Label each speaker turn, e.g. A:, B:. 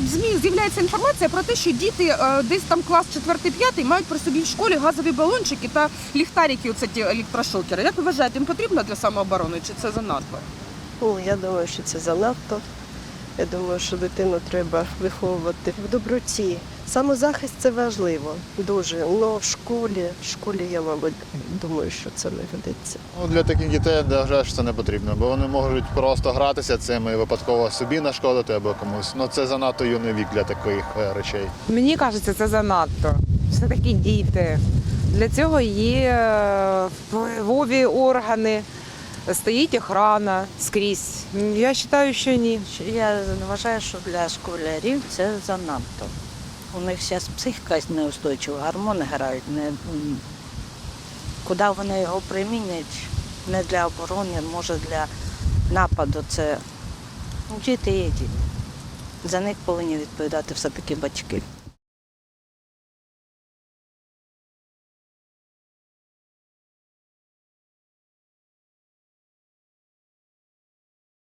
A: в ЗМІ з'являється інформація про те, що діти е, десь там клас 4-5 мають при собі в школі газові балончики та ліхтарики, оце ті електрошокери. Як ви вважаєте, їм потрібно для самооборони чи це занадто?
B: О, я думаю, що це занадто. Я думаю, що дитину треба виховувати в доброті. Самозахист це важливо, дуже. Але в школі, в школі я, мабуть, думаю, що це не годиться.
C: Ну, для таких дітей я що це не потрібно, бо вони можуть просто гратися цим і випадково собі нашкодити або комусь. Ну це занадто юний вік для таких е, речей.
D: Мені кажеться, це занадто. Все таки діти. Для цього є е, впливові органи, стоїть охрана скрізь. Я вважаю, що ні.
E: Я вважаю, що для школярів це занадто. У них зараз психіка неустойчива, гормони грають. Не, куди вони його примінять, не для оборони, може для нападу. Це ну, діти є діти. За них повинні відповідати все-таки батьки.